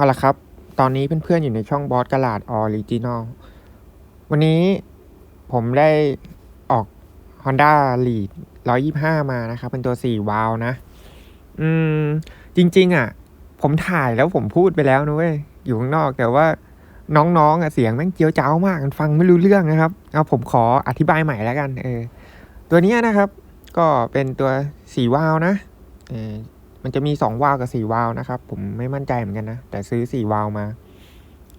เอาละครับ ตอนนี้เพื่อนๆอยู่ในช่องบอสกระลาดออริจินอล วันนี้ผมได้ออก Honda Lead 125 มานะครับ เป็นตัว 4 วาล์วนะ อืม จริง ๆ อะ ผมถ่ายแล้วผมพูดไปแล้วนะเว้ย อยู่ข้างนอกแต่ว่าน้องๆอะเสียงแม่งเจียวจ้าวมากมันฟังไม่รู้เรื่องนะครับ เอาผมขออธิบายใหม่แล้วกัน เออ ตัวนี้นะครับ ก็เป็นตัว 4 วาล์วนะ เออ มันจะมีสองวาล์วกับสี่วาล์วนะครับ ผมไม่มั่นใจเหมือนกันนะ แต่ซื้อสี่วาล์วมา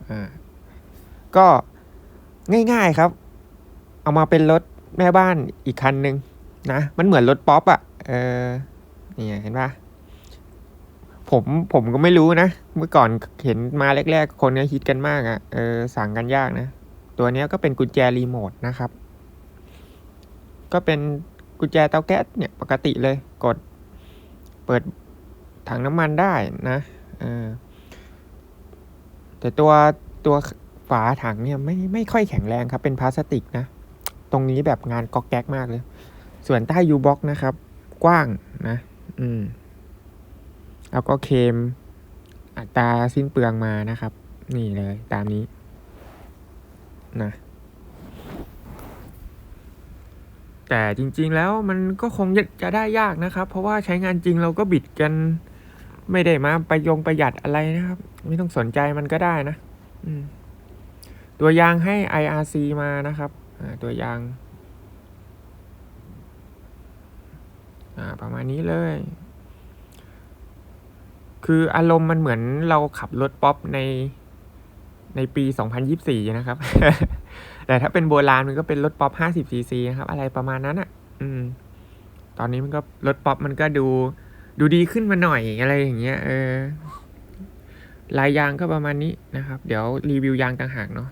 อ่า ก็ง่ายๆครับ เอามาเป็นรถแม่บ้านอีกคันหนึ่งนะ มันเหมือนรถป๊อปอะ่ะ เออนี่เห็นปะผมผมก็ไม่รู้นะ เมื่อก่อนเห็นมาแรกๆ คนก็ฮิตกันมากอะ่ะ เออ สั่งกันยากนะ ตัวนี้ก็เป็นกุญแจรีโมทนะครับ ก็เป็นกุญแจเตาแก๊สเนี่ยปกติเลย กด เปิด ถังน้ำมันได้นะอแต่ตัวตัวฝาถังเนี่ยไม่ไม่ค่อยแข็งแรงครับ เป็นพลาสติกนะ ตรงนี้แบบงานก๊อกแก๊กมากเลย ส่วนใต้ยูบ็อกนะครับ กว้างนะ อืมแล้วก็เคมอัตราสิ้นเปลืองมานะครับ นี่เลยตามนี้นะแต่จริงๆแล้วมันก็คงจะได้ยากนะครับ เพราะว่าใช้งานจริงเราก็บิดกัน ไม่ได้มาประยงประหยัดอะไรนะครับ ไม่ต้องสนใจมันก็ได้นะตัวยางให้ IRC มานะครับตัวยางประมาณนี้เลย คืออารมณ์มันเหมือนเราขับรถป๊อปในในปี 2024 นะครับ แต่ถ้าเป็นโบราณมันก็เป็นรถป๊อป 50ซีซีนะครับ อะไรประมาณนั้นอะ อืม ตอนนี้มันก็รถป๊อปมันก็ดู ดูดีขึ้นมาหน่อยอะไรอย่างเงี้ยเออลายยางก็ประมาณนี้นะครับ เดี๋ยวรีวิวยางต่างหากเนาะ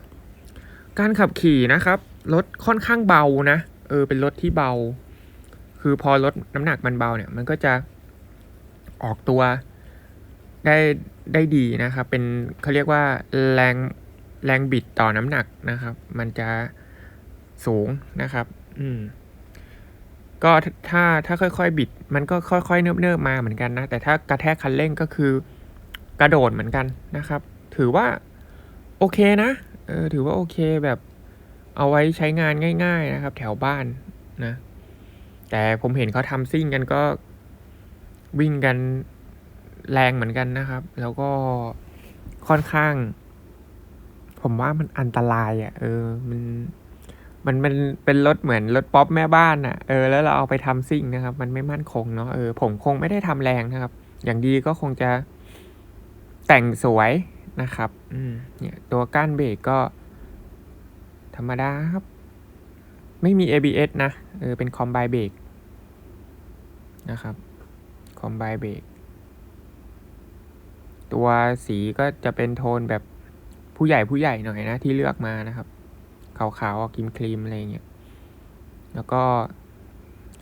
การขับขี่นะครับรถค่อนข้างเบานะเออ เป็นรถที่เบา คือพอรถน้ำหนักมันเบาเนี่ย มันก็จะออกตัวได้ได้ดีนะครับ เป็นเขาเรียกว่าแรงแรงบิดต่อน้ำหนักนะครับ มันจะสูงนะครับ อืม ก็ถ้าถ้าค่อยๆบิด มันก็ค่อยๆเนิบๆมาเหมือนกันนะ แต่ถ้ากระแทกคันเร่งก็คือกระโดดเหมือนกันนะครับ ถือว่าโอเคนะเออถือว่าโอเคแบบเอาไว้ใช้งานง่าย ๆนะครับ แถวบ้านนะ แต่ผมเห็นเขาทำซิ่งกันก็วิ่งกันแรงเหมือนกันนะครับ แล้วก็ค่อนข้าง ผมว่ามันอันตรายอะ่ะ เออ มัน มันเป็นเป็นรถเหมือนรถป๊อปแม่บ้านอะ่ะเออแล้วเราเอาไปทำซิ่งนะครับ มันไม่มั่นคงเนาะเออผมคงไม่ได้ทำแรงนะครับ อย่างดีก็คงจะแต่งสวยนะครับ อืมเนี่ยตัวก้านเบรกก็ ธรรมดาครับ ไม่มี ABS นะเออเป็นคอมไบเบรกนะครับคอมไบเบรกตัวสีก็จะเป็นโทนแบบผู้ใหญ่ผู้ใหญ่หน่อยนะที่เลือกมานะครับ ขาวๆออกครีมครีมอะไรเงี้ยแล้วก็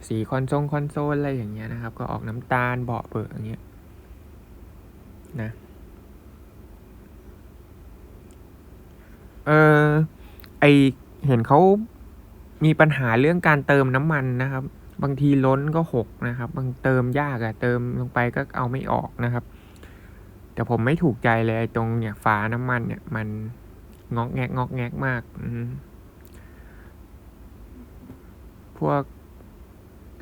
สีคอนโซลคอนโซลอะไรอย่างเงี้ยนะครับ ก็ออกน้ำตาลเบาเปิดอย่างเงี้ยนะเออไอเห็นเขามีปัญหาเรื่องการเติมน้ำมันนะครับ บางทีล้นก็หกนะครับ บางเติมยากอะเติมลงไปก็เอาไม่ออกนะครับ แต่ผมไม่ถูกใจเลยตรงเนี่ยฝาน้ำมันเนี่ยมันงอกแงกงอกแงกมาก อืม พวก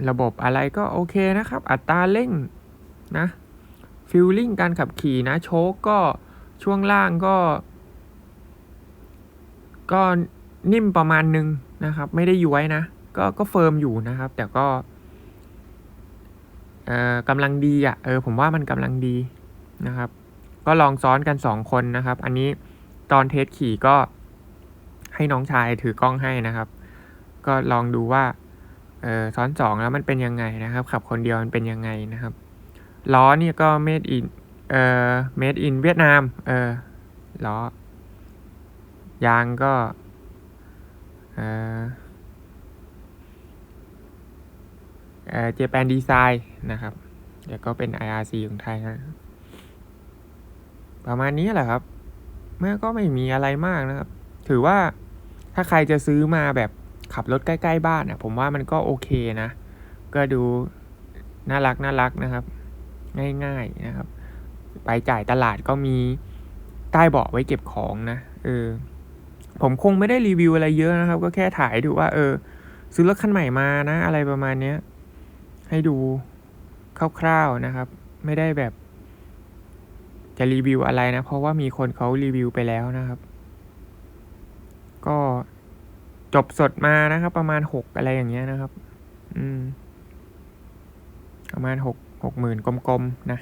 ระบบอะไรก็โอเคนะครับ อัตราเร่งนะฟิลลิ่งการขับขี่นะ โชคก็ช่วงล่างก็ ก็นิ่มประมาณนึงนะครับ ไม่ได้ย้วยนะ ก็ก็เฟิร์มอยู่นะครับ แต่ก็เอ่อกำลังดีอะ่ะเออผมว่ามันกำลังดีนะครับ ก็ลองซ้อนกันสองคนนะครับ อันนี้ตอนเทสขี่ก็ให้น้องชายถือกล้องให้นะครับ ก็ลองดูว่า เออซ้อนสองแล้วมันเป็นยังไงนะครับ ขับคนเดียวมันเป็นยังไงนะครับ ล้อเนี่ยก็ made in เอ่อ made in เวียดนามเออล้อยางก็เออเออเจแปนดีไซน์นะครับเดี๋ยวก็เป็น IRC ของไทยนะประมาณนี้แหละครับแม่ก็ไม่มีอะไรมากนะครับ ถือว่าถ้าใครจะซื้อมาแบบ ขับรถใกล้ ๆ บ้านอะผมว่ามันก็โอเคนะ ก็ดูน่ารักน่ารักนะครับ ง่ายๆนะครับ ไปจ่ายตลาดก็มีใต้เบาะไว้เก็บของนะเออผมคงไม่ได้รีวิวอะไรเยอะนะครับ ก็แค่ถ่ายดูว่า เออ ซื้อรถคันใหม่มานะ อะไรประมาณเนี้ย ให้ดูคร่าวๆนะครับ ไม่ได้แบบ จะรีวิวอะไรนะ เพราะว่ามีคนเขารีวิวไปแล้วนะครับ ก็ จบสดมานะครับ ประมาณหกอะไรอย่างเงี้ยนะครับ อืม ประมาณหกหกหมื่นกลมๆนะ